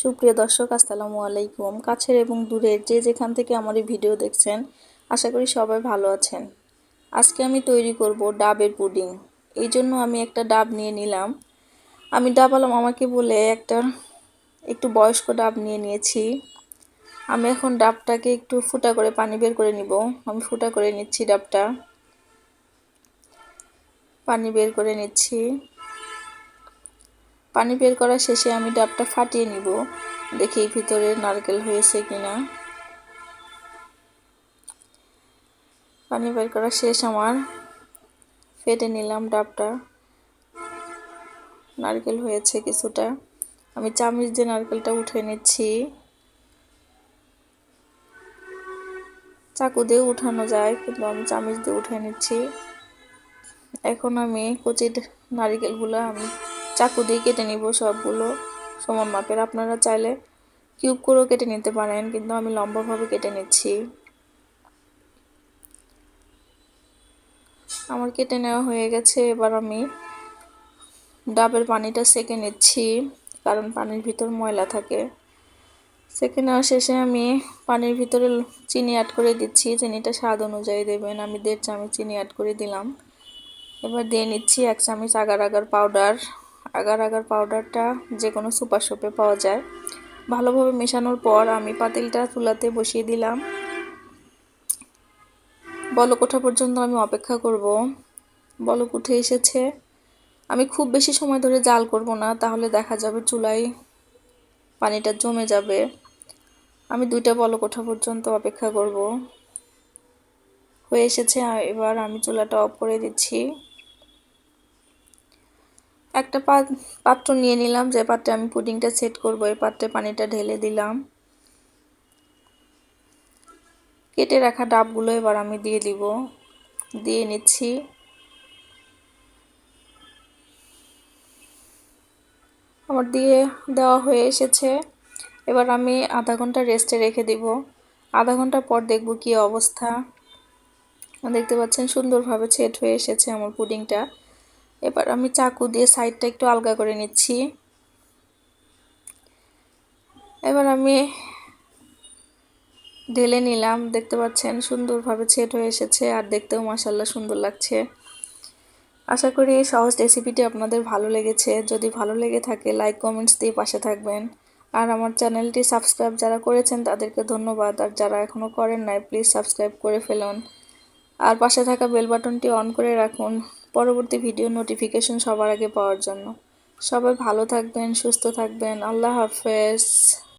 সুপ্রিয় দর্শক, আসসালামু আলাইকুম। কাছের এবং দূরের যে যেখান থেকে আমার এই ভিডিও দেখছেন, আশা করি সবাই ভালো আছেন। আজকে আমি তৈরি করব ডাবের পুডিং। এই জন্য আমি একটা ডাব নিয়ে নিলাম। আমি ডাব ডাবালাম আমাকে বলে একটা একটু বয়স্ক ডাব নিয়ে নিয়েছি। আমি এখন ডাবটাকে একটু ফুটা করে পানি বের করে নিব। আমি ফুটা করে নিচ্ছি ডাবটা। পানি বের করে নিচ্ছি। পানি বের করা শেষে আমি ডাবটা ফাটিয়ে নিব। দেখি ভিতরে নারকেল হয়েছে কিনা। পানি বের করা শেষ আমার। ফেটে নিলাম ডাবটা। নারকেল হয়েছে কিছুটা। আমি চামচ দিয়ে নারকেলটা উঠে নিচ্ছি। চাকু দিয়ে উঠানো যায়, কিন্তু আমি চামচ দিয়ে উঠে নিচ্ছি। এখন আমি কচি নারিকেলগুলো আমি চাকু দিয়ে কেটে নিব সবগুলো সমান মাপের। আপনারা চাইলে কিউব করেও কেটে নিতে পারেন, কিন্তু আমি লম্বাভাবে কেটে নিচ্ছি। আমার কেটে নেওয়া হয়ে গেছে, এবার আমি ডাবের পানিটা সেকে নিচ্ছি, কারণ পানির ভিতর ময়লা থাকে। সেকে নেওয়া শেষে আমি পানির ভিতরে চিনি অ্যাড করে দিচ্ছি, চিনিটা স্বাদ অনুযায়ী দেবেন। আমি দেড় চামচ চিনি অ্যাড করে দিলাম। এবার দিয়ে নিচ্ছি এক চামচ agar agar powder agar agar পাউডারটা যে কোনো সুপার শপে পাওয়া যায়। ভালোভাবে মেশানোর পর আমি পাতিলটা চুলাতে বসিয়ে দিলাম। বলক ওঠা পর্যন্ত আমি অপেক্ষা করব। বলক উঠে এসেছে। আমি খুব বেশি সময় ধরে জাল করব না, তাহলে দেখা যাবে চুলায় পানিটা জমে যাবে। আমি দুইটা বলক ওঠা পর্যন্ত অপেক্ষা করব। হয়ে এসেছে, এবার আমি চুলাটা অফ করে দিচ্ছি। একটা পাত্র নিয়ে নিলাম, যে পাত্রে আমি পুডিংটা সেট করব, এই পাত্রে পানিটা ঢেলে দিলাম। কেটে রাখা ডাবগুলো এবার আমি দিয়ে দিব। দিয়ে নিচ্ছি। আমার দিয়ে দেওয়া হয়ে এসেছে। এবার আমি আধা ঘণ্টা রেস্টে রেখে দিব। আধা ঘণ্টা পর দেখব কি অবস্থা। দেখতে পাচ্ছেন, সুন্দরভাবে ছেট হয়ে এসেছে আমার পুডিংটা। এবার আমি চাকু দিয়ে সাইডটা একটু আলগা করে নিচ্ছি। এবার আমি ঢেলে নিলাম। দেখতে পাচ্ছেন সুন্দরভাবে ছেট হয়ে এসেছে আর দেখতেও মাসাল্লাহ সুন্দর লাগছে। আশা করি এই সহজ রেসিপিটি আপনাদের ভালো লেগেছে। যদি ভালো লেগে থাকে লাইক কমেন্টস দিয়ে পাশে থাকবেন। আর আমার চ্যানেলটি সাবস্ক্রাইব যারা করেছেন, তাদেরকে ধন্যবাদ। আর যারা এখনও করেন নাই প্লিজ সাবস্ক্রাইব করে ফেলুন। আর পাশে থাকা বেল বাটনটি অন করে রাখুন। পরবর্তী ভিডিও নোটিফিকেশন সবার আগে পাওয়ার জন্য। সবাই ভালো থাকবেন সুস্থ থাকবেন। আল্লাহ হাফেজ।